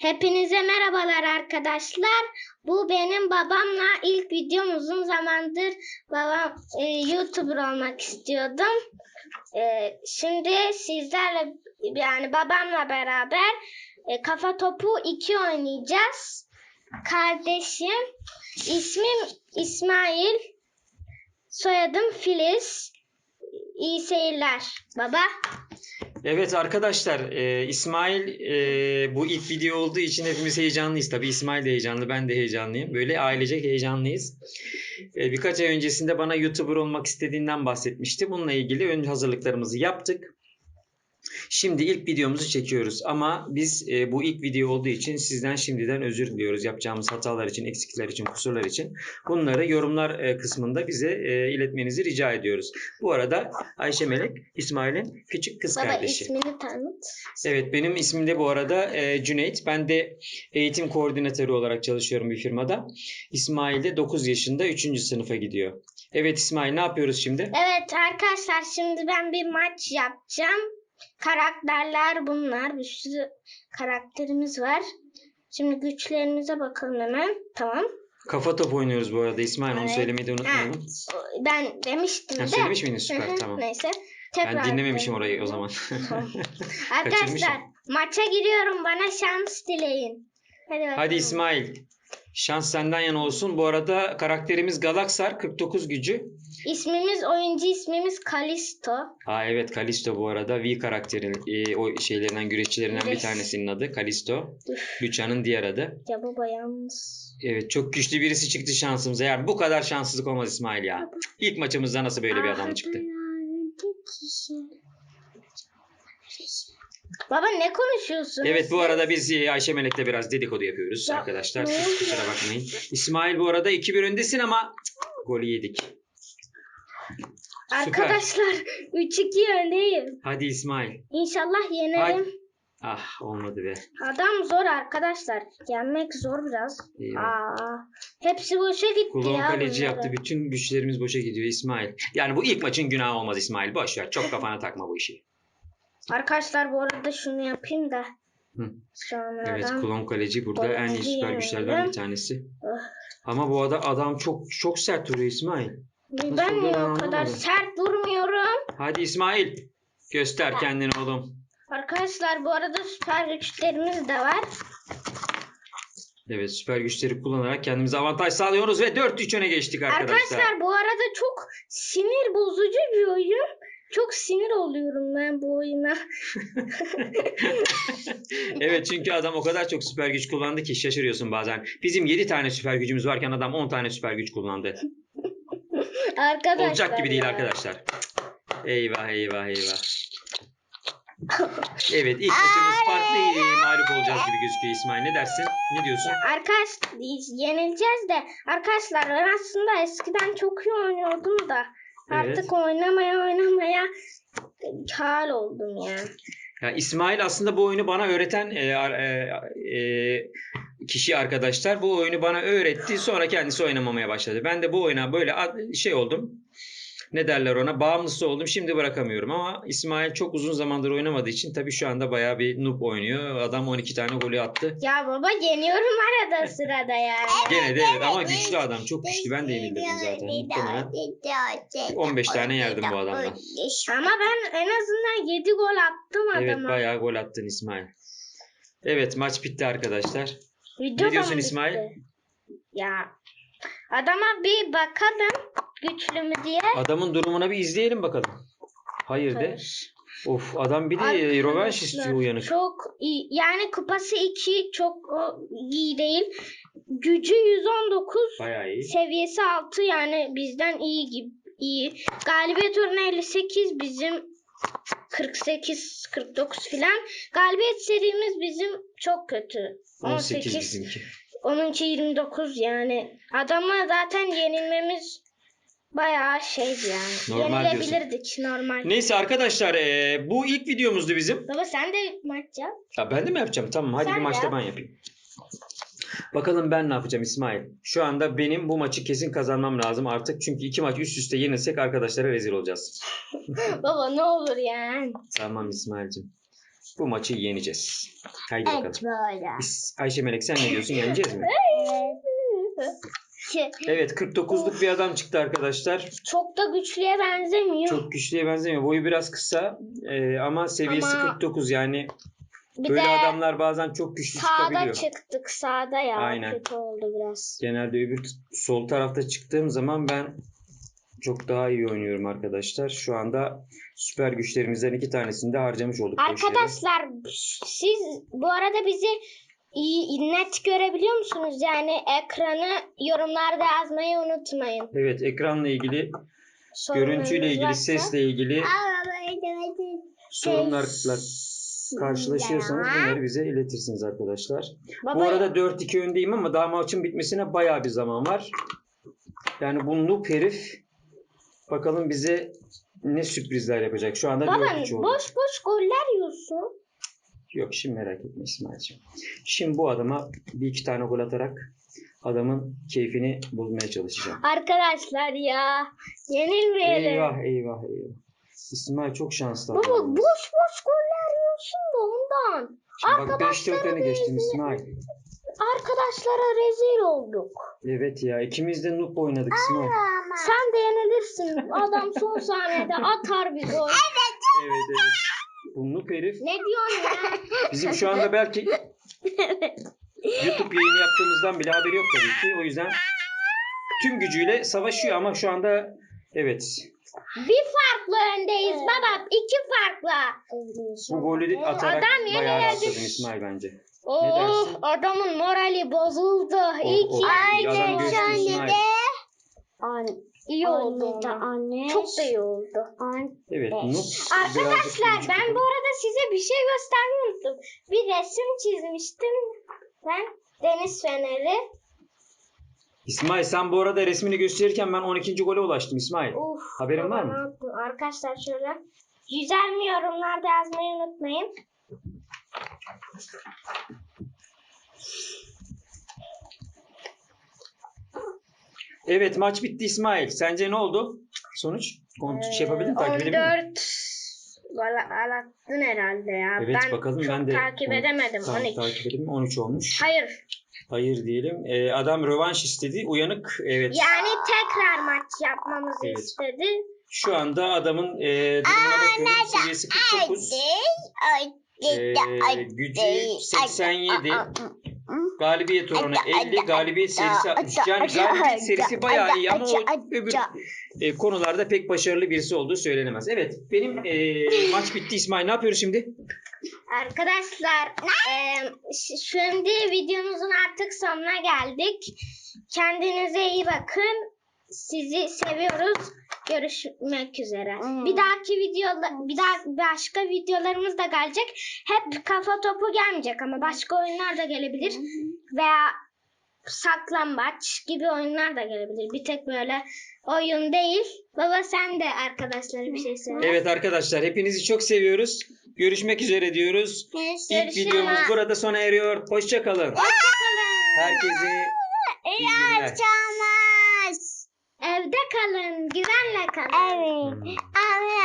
Hepinize merhabalar arkadaşlar. Bu benim babamla ilk videom uzun zamandır babam e, YouTuber olmak istiyordum. E, şimdi sizlerle yani babamla beraber e, kafa topu 2 oynayacağız. Kardeşim ismim İsmail. Soyadım Filiz. İyi seyirler baba. Evet arkadaşlar e, İsmail e, bu ilk video olduğu için hepimiz heyecanlıyız. Tabii İsmail de heyecanlı ben de heyecanlıyım. Böyle ailecek heyecanlıyız. E, birkaç ay öncesinde bana YouTuber olmak istediğinden bahsetmişti. Bununla ilgili ön hazırlıklarımızı yaptık. Şimdi ilk videomuzu çekiyoruz ama biz e, bu ilk video olduğu için sizden şimdiden özür diliyoruz yapacağımız hatalar için, eksikler için, kusurlar için. Bunları yorumlar e, kısmında bize e, iletmenizi rica ediyoruz. Bu arada Ayşe Melek İsmail'in küçük kız Baba kardeşi. ismini tanıt. Evet benim ismim de bu arada e, Cüneyt. Ben de eğitim koordinatörü olarak çalışıyorum bir firmada. İsmail de 9 yaşında 3. sınıfa gidiyor. Evet İsmail ne yapıyoruz şimdi? Evet arkadaşlar şimdi ben bir maç yapacağım. Karakterler bunlar. Bir sürü karakterimiz var. Şimdi güçlerimize bakalım hemen. Tamam. Kafa top oynuyoruz bu arada İsmail onu Evet. söylemeyi de unutmayalım. Ben demiştim Ha, de. söylemiş miydin? Süper hı, tamam. Neyse. Ben Tekrar dinlememişim edelim. orayı o zaman. Arkadaşlar Kaçırmışım. maça giriyorum. Bana şans dileyin. Hadi bakalım. Hadi İsmail. Şans senden yana olsun. Bu arada karakterimiz Galaksar 49 gücü. İsmimiz oyuncu ismimiz Kalisto. Aa evet Kalisto bu arada V karakterin e, o şeylerinden güreşçilerinden bir tanesinin adı Kalisto. Lucha'nın diğer adı. Ya baba yalnız. Evet çok güçlü birisi çıktı şansımıza. Yani bu kadar şanssızlık olmaz İsmail ya. İlk maçımızda nasıl böyle bir adam çıktı? Baba ne konuşuyorsun? Evet bu arada biz e, Ayşe Melek'le biraz dedikodu yapıyoruz Ya, arkadaşlar. ne Siz kusura bakmayın. İsmail bu arada 2-1 öndesin ama golü yedik. Arkadaşlar 3-2 öndeyim. Hadi İsmail. İnşallah yenerim. Hadi. Ah olmadı be. Adam zor arkadaşlar. Yenmek zor biraz. Eyvah. Aa, hepsi boşa gitti Kulon ya kaleci bunların. yaptı. Bütün güçlerimiz boşa gidiyor İsmail. Yani bu ilk maçın günahı olmaz İsmail. Boş ver. Çok kafana takma bu işi. Arkadaşlar bu arada şunu yapayım da. Hı. Sonradan. Evet kulon kaleci burada en iyi süper güçlerden bir tanesi. Ah. Ama bu adam, adam çok çok sert duruyor İsmail. ben Nasıl niye ben o kadar sert vurmuyorum? Hadi İsmail. Göster kendini oğlum. Arkadaşlar bu arada süper güçlerimiz de var. Evet süper güçleri kullanarak kendimize avantaj sağlıyoruz ve 4-3 öne geçtik arkadaşlar. Arkadaşlar bu arada çok sinir bozucu bir oyun. Çok sinir oluyorum ben bu oyuna. evet çünkü adam o kadar çok süper güç kullandı ki şaşırıyorsun bazen. Bizim 7 tane süper gücümüz varken adam 10 tane süper güç kullandı. Arkadaşlar Olacak gibi değil ya. arkadaşlar. Eyvah eyvah eyvah. Evet ilk maçımız farklı e, mağlup olacağız gibi gözüküyor İsmail. Ne dersin? Ne diyorsun? Arkadaş yenileceğiz de arkadaşlar ben aslında eskiden çok iyi oynuyordum da Evet. artık oynamaya oynamaya hal oldum ya. Ya İsmail aslında bu oyunu bana öğreten e, e, e, kişi arkadaşlar. Bu oyunu bana öğretti. Sonra kendisi oynamamaya başladı. Ben de bu oyuna böyle şey oldum. Ne derler ona? Bağımlısı oldum. Şimdi bırakamıyorum ama İsmail çok uzun zamandır oynamadığı için tabii şu anda bayağı bir noob oynuyor. Adam 12 tane golü attı. Ya baba yeniyorum arada sırada yani. Gene de evet ama güçlü adam. Çok güçlü. Ben de yenildim zaten. Muhtemelen 15 tane yerdim bu adamdan. Ama ben en azından 7 gol attım Evet adama. bayağı gol attın İsmail. Evet maç bitti arkadaşlar. Video Ne diyorsun İsmail? Ya adama bir bakalım güçlü mü diye. Adamın durumuna bir izleyelim bakalım. Hayır de. Of adam bir de rövanş istiyor uyanık. Çok iyi. Yani kupası 2 çok o, iyi değil. Gücü 119, Bayağı iyi. seviyesi 6 yani bizden iyi gibi iyi. Galibiyet oranı 58 bizim 48 49 filan. Galibiyet serimiz bizim çok kötü. 18 18. bizimki. Onunki 29 yani. Adama zaten yenilmemiz bayağı şeydi yani. Normal Yenilebilirdik normal. Neyse arkadaşlar eee, bu ilk videomuzdu bizim. Baba sen de maç yap. Ha, ben de mi yapacağım? Tamam hadi Sen bir maçta yap. ben yapayım. Bakalım ben ne yapacağım İsmail. Şu anda benim bu maçı kesin kazanmam lazım artık. Çünkü iki maç üst üste yenilsek arkadaşlara rezil olacağız. Baba ne olur yani. Tamam İsmail'cim. bu maçı yeneceğiz. Haydi bakalım. Evet böyle. Ayşe Melek sen ne diyorsun? Yeneceğiz mi? Şey, Evet 49'luk bir adam çıktı arkadaşlar. Çok da güçlüye benzemiyor. Çok güçlüye benzemiyor. Boyu biraz kısa e, ama seviyesi Ama 49 yani. bir Böyle de adamlar bazen çok güçlü sağda çıkabiliyor. çıktık sağda ya. Aynen. Kötü oldu biraz. Genelde öbür t- sol tarafta çıktığım zaman ben çok daha iyi oynuyorum arkadaşlar. Şu anda süper güçlerimizden iki tanesini de harcamış olduk. boş yere. Arkadaşlar siz bu arada bizi iyi, net görebiliyor musunuz? Yani ekranı yorumlarda yazmayı unutmayın. Evet ekranla ilgili, Sorunlarınız görüntüyle ilgili, varsa. sesle ilgili sorunlarla karşılaşıyorsanız bunları bize iletirsiniz arkadaşlar. Baba, Bu arada 4-2 öndeyim ama daha maçın bitmesine bayağı bir zaman var. Yani bu noob herif bakalım bize ne sürprizler yapacak. Şu anda baba 4-3 oldu. boş boş goller yiyorsun. Yok şimdi merak etme İsmail'ciğim. Şimdi bu adama bir iki tane gol atarak adamın keyfini bulmaya çalışacağım. Arkadaşlar ya yenilmeyelim. Eyvah eyvah eyvah. İsmail çok şanslı. Baba adam. boş boş goller yiyorsun da ondan. Şimdi bak 5 arkadaşlara öne geçtim İsmail. Arkadaşlara rezil olduk. Evet ya ikimiz de noob oynadık İsmail. Sen de yenilirsin. Adam son saniyede atar bir gol. Evet evet. Bu noob herif Ne diyorsun ya? bizim şu anda belki YouTube yayını yaptığımızdan bile haberi yok tabii ki. O yüzden tüm gücüyle savaşıyor ama şu anda evet Bir farklı öndeyiz baba. iki farklı. bu golü atarak Adam bayağı yenilecek. rahatladın İsmail bence. Oh dersin? adamın morali bozuldu. Oh, İyi oh, ki iyi adam göçtü anne İsmail. de. İyi oldu. Anne. Çok da iyi oldu. Anne. Evet birazcık Arkadaşlar ben bu arada size bir şey göstermeyi unuttum. Bir resim çizmiştim. Ben deniz feneri. İsmail sen bu arada resmini gösterirken ben 12. gole ulaştım İsmail. Uf, Haberin var mı? ne yaptın? Arkadaşlar şöyle. Güzel mi yorumlarda yazmayı unutmayın. Evet maç bitti İsmail. Sence ne oldu? Sonuç? Kontrol şey yapabildin mi? Takip edebildin mi? 14 gol attın herhalde ya. Evet ben bakalım çok ben de takip edemedim. Tamam, 12. takip edeyim. 13 olmuş. Hayır. Hayır diyelim. Ee, adam rövanş istedi. Uyanık. Evet. Yani tekrar maç yapmamızı Evet. istedi. Şu anda adamın e, durumuna bakıyorum. Seviyesi 49. Ee, gücü 87. Galibiyet oranı 50. Galibiyet serisi 60. Yani galibiyet serisi bayağı iyi ama o öbür e, konularda pek başarılı birisi olduğu söylenemez. Evet. Benim e, maç bitti İsmail. Ne yapıyoruz şimdi? Arkadaşlar eee, ş- şimdi videomuzun artık sonuna geldik. Kendinize iyi bakın. Sizi seviyoruz. Görüşmek üzere. Hmm. Bir dahaki videoda bir daha başka videolarımız da gelecek. Hep kafa topu gelmeyecek ama başka oyunlar da gelebilir veya saklambaç gibi oyunlar da gelebilir. Bir tek böyle oyun değil. Baba sen de arkadaşlara bir şey söyle. Evet arkadaşlar hepinizi çok seviyoruz. Görüşmek üzere diyoruz. İlk Görüşürüz. videomuz burada sona eriyor. Hoşça kalın. Hoşçakalın. Herkese iyi günler. Evde kalın, güvenle kalın. Evet. Hmm. Ama